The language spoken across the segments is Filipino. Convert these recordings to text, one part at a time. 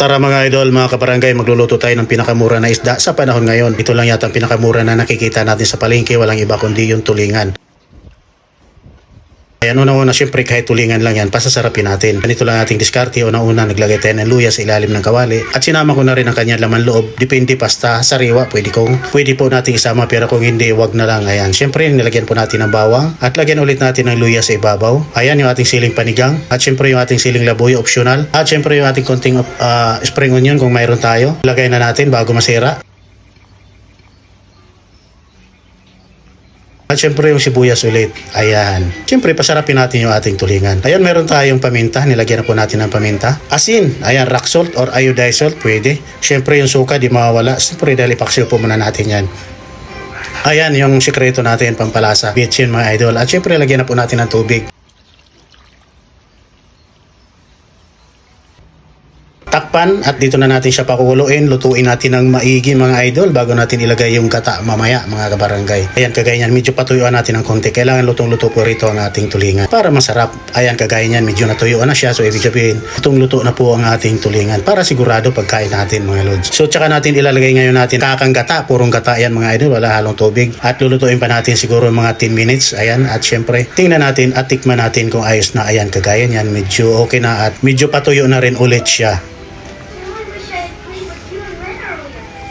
Tara mga idol, mga kabarangay, magluluto tayo ng pinakamura na isda sa panahon ngayon. Ito lang yata ang pinakamura na nakikita natin sa palengke, walang iba kundi yung tulingan. Ayan, una-una, syempre kahit tulingan lang yan, pasasarapin natin. Ganito lang ating diskarte. Una-una, naglagay tayo ng luya sa ilalim ng kawali. At sinama ko na rin ang kanyang laman loob. Depende basta sariwa, pwede kong, pwede po natin isama. Pero kung hindi, wag na lang. Ayan, syempre, nilagyan po natin ng bawang. At lagyan ulit natin ng luya sa ibabaw. Ayan, yung ating siling panigang. At syempre, yung ating siling labuyo, optional. At syempre, yung ating konting ah, spring onion kung mayroon tayo. Lagay na natin bago masira. At syempre yung sibuyas ulit. Ayan. Syempre pasarapin natin yung ating tulingan. Ayan meron tayong paminta. Nilagyan na po natin ng paminta. Asin. Ayan rock salt or iodized salt. Pwede. Syempre yung suka di mawawala. Syempre dahil ipaksiw po muna natin yan. Ayan yung sikreto natin pampalasa. Bitchin mga idol. At syempre lagyan na po natin ng tubig. Takpan at dito na natin siya pakukuluin. Lutuin natin ng maigi mga idol bago natin ilagay yung gata mamaya mga kabarangay. Ayan kagaya niyan medyo patuyuan natin ng konti. Kailangan lutong-luto po rito ang ating tulingan para masarap. Ayan kagaya niyan medyo natuyuan na siya. So ibig sabihin lutong-luto na po ang ating tulingan para sigurado pagkain natin mga lods. So tsaka natin ilalagay ngayon natin kakang gata. Purong gata yan mga idol. Wala halong tubig. At lulutuin pa natin siguro mga 10 minutes. Ayan at syempre tingnan natin at tikman natin kung ayos na. Ayan kagaya niyan medyo okay na at medyo patuyo na rin ulit siya. said, please, like you and Lynn earlier.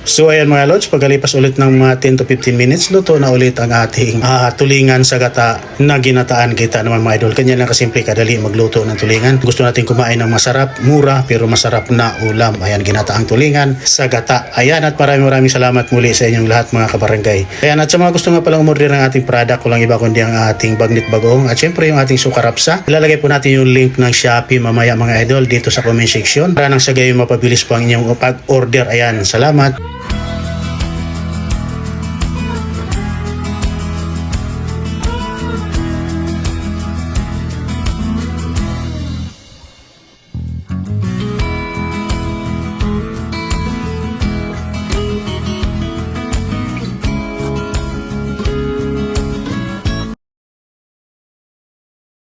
So ayan mga lods, pagkalipas ulit ng mga 10 to 15 minutes, luto na ulit ang ating ah, tulingan sa gata na ginataan kita naman mga idol. Kanya lang kasimple kadali magluto ng tulingan. Gusto natin kumain ng masarap, mura, pero masarap na ulam. Ayan, ginataang tulingan sa gata. Ayan, at maraming maraming salamat muli sa inyong lahat mga kabarangay. Ayan, at sa mga gusto nga palang umorder ng ating product, walang iba kundi ang ating bagnit bagoong at syempre yung ating sukarapsa. Ilalagay po natin yung link ng Shopee mamaya mga idol dito sa comment section para nang sa gayon mapabilis po ang inyong pag-order. Ayan, salamat.